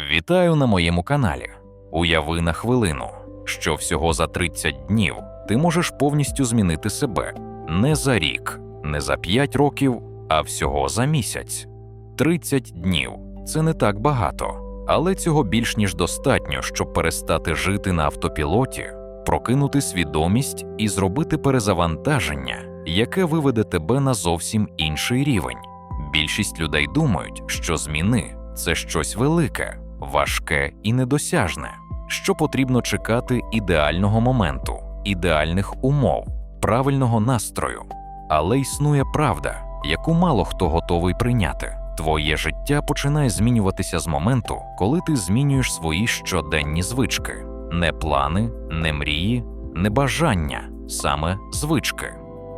Вітаю на моєму каналі. Уяви на хвилину, що всього за 30 днів ти можеш повністю змінити себе не за рік, не за 5 років, а всього за місяць. 30 днів це не так багато, але цього більш ніж достатньо, щоб перестати жити на автопілоті, прокинути свідомість і зробити перезавантаження, яке виведе тебе на зовсім інший рівень. Більшість людей думають, що зміни це щось велике, важке і недосяжне, що потрібно чекати ідеального моменту, ідеальних умов, правильного настрою. Але існує правда, яку мало хто готовий прийняти. Твоє життя починає змінюватися з моменту, коли ти змінюєш свої щоденні звички, не плани, не мрії, не бажання, саме звички.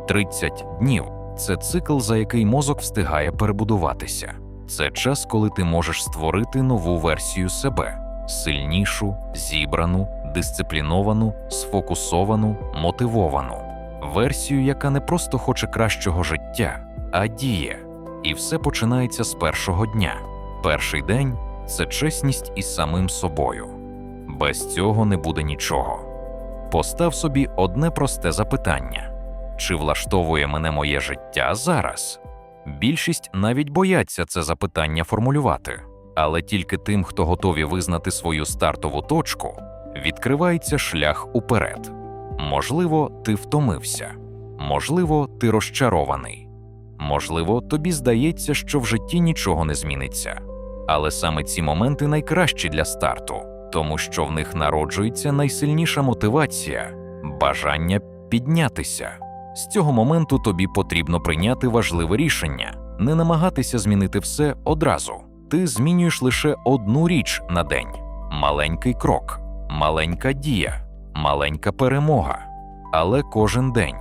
30 днів це цикл, за який мозок встигає перебудуватися. Це час, коли ти можеш створити нову версію себе сильнішу, зібрану, дисципліновану, сфокусовану, мотивовану. Версію, яка не просто хоче кращого життя, а діє. І все починається з першого дня. Перший день це чесність із самим собою. Без цього не буде нічого. Постав собі одне просте запитання: чи влаштовує мене моє життя зараз? Більшість навіть бояться це запитання формулювати, але тільки тим, хто готові визнати свою стартову точку, відкривається шлях уперед. Можливо, ти втомився, можливо, ти розчарований, можливо, тобі здається, що в житті нічого не зміниться. Але саме ці моменти найкращі для старту, тому що в них народжується найсильніша мотивація бажання піднятися. З цього моменту тобі потрібно прийняти важливе рішення, не намагатися змінити все одразу. Ти змінюєш лише одну річ на день: маленький крок, маленька дія, маленька перемога. Але кожен день,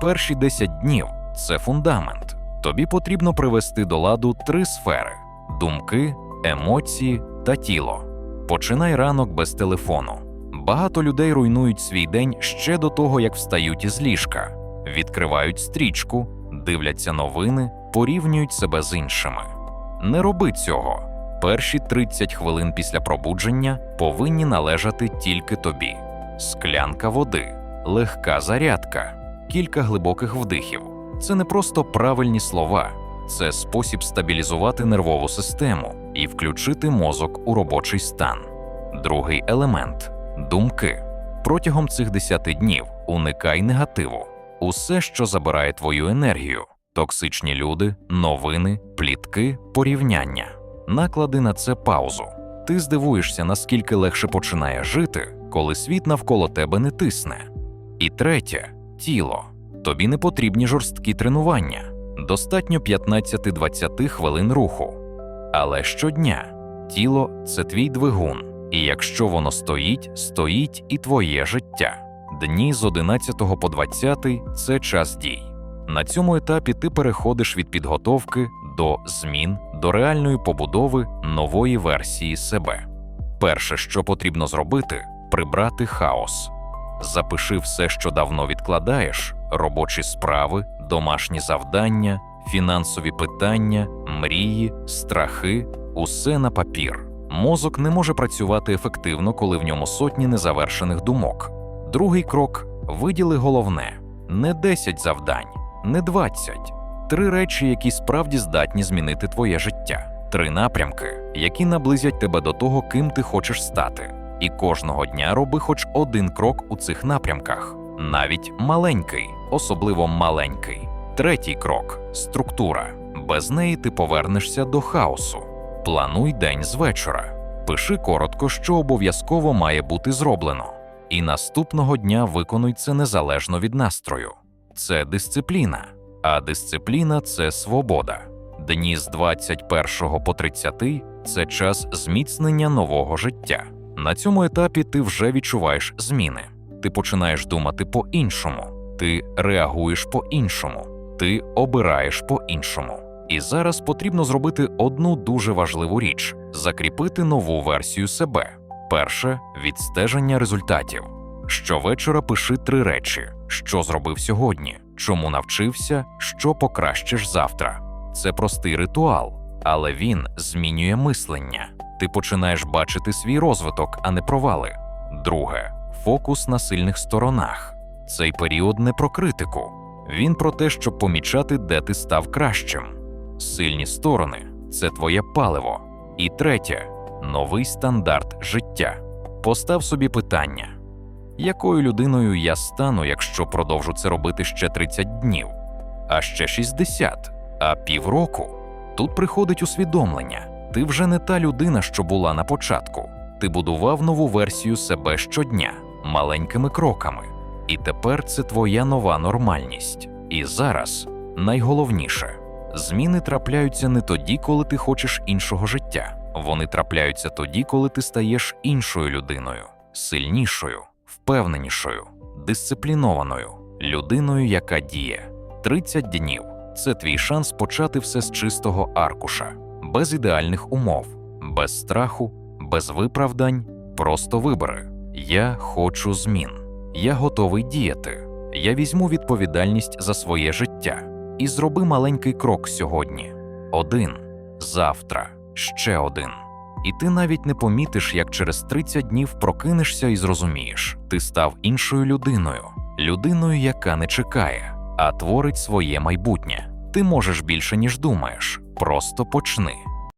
перші 10 днів це фундамент. Тобі потрібно привести до ладу три сфери: думки, емоції та тіло. Починай ранок без телефону. Багато людей руйнують свій день ще до того, як встають із ліжка відкривають стрічку, дивляться новини, порівнюють себе з іншими. Не роби цього. Перші 30 хвилин після пробудження повинні належати тільки тобі: склянка води, легка зарядка, кілька глибоких вдихів. Це не просто правильні слова, це спосіб стабілізувати нервову систему і включити мозок у робочий стан. Другий елемент думки. Протягом цих 10 днів уникай негативу. Усе, що забирає твою енергію, токсичні люди, новини, плітки, порівняння. Наклади на це паузу. Ти здивуєшся, наскільки легше починає жити, коли світ навколо тебе не тисне. І третє тіло. Тобі не потрібні жорсткі тренування, достатньо 15-20 хвилин руху. Але щодня тіло це твій двигун, і якщо воно стоїть, стоїть і твоє життя. Дні з 11 по 20 – це час дій. На цьому етапі ти переходиш від підготовки до змін, до реальної побудови нової версії себе. Перше, що потрібно зробити, прибрати хаос. Запиши все, що давно відкладаєш: робочі справи, домашні завдання, фінансові питання, мрії, страхи, усе на папір. Мозок не може працювати ефективно, коли в ньому сотні незавершених думок. Другий крок виділи головне: не 10 завдань, не 20. Три речі, які справді здатні змінити твоє життя, три напрямки, які наблизять тебе до того, ким ти хочеш стати. І кожного дня роби хоч один крок у цих напрямках, навіть маленький, особливо маленький. Третій крок структура. Без неї ти повернешся до хаосу. Плануй день з вечора. Пиши коротко, що обов'язково має бути зроблено. І наступного дня виконуй це незалежно від настрою. Це дисципліна, а дисципліна це свобода. Дні з 21 по 30 – це час зміцнення нового життя. На цьому етапі ти вже відчуваєш зміни. Ти починаєш думати по-іншому, ти реагуєш по-іншому, ти обираєш по-іншому. І зараз потрібно зробити одну дуже важливу річ закріпити нову версію себе. Перше відстеження результатів. Щовечора пиши три речі: що зробив сьогодні, чому навчився, що покращиш завтра. Це простий ритуал, але він змінює мислення. Ти починаєш бачити свій розвиток, а не провали. Друге фокус на сильних сторонах. Цей період не про критику, він про те, щоб помічати, де ти став кращим. Сильні сторони це твоє паливо. І третє новий стандарт життя. Постав собі питання: якою людиною я стану, якщо продовжу це робити ще 30 днів, а ще 60, а півроку? Тут приходить усвідомлення: ти вже не та людина, що була на початку. Ти будував нову версію себе щодня, маленькими кроками. І тепер це твоя нова нормальність. І зараз найголовніше зміни трапляються не тоді, коли ти хочеш іншого життя. Вони трапляються тоді, коли ти стаєш іншою людиною, сильнішою, впевненішою, дисциплінованою, людиною, яка діє. 30 днів це твій шанс почати все з чистого аркуша, без ідеальних умов, без страху, без виправдань. Просто вибери: я хочу змін. Я готовий діяти. Я візьму відповідальність за своє життя і зроби маленький крок сьогодні. Один, завтра, ще один. І ти навіть не помітиш, як через 30 днів прокинешся і зрозумієш, ти став іншою людиною, людиною, яка не чекає, а творить своє майбутнє. Ти можеш більше, ніж думаєш. Просто почни.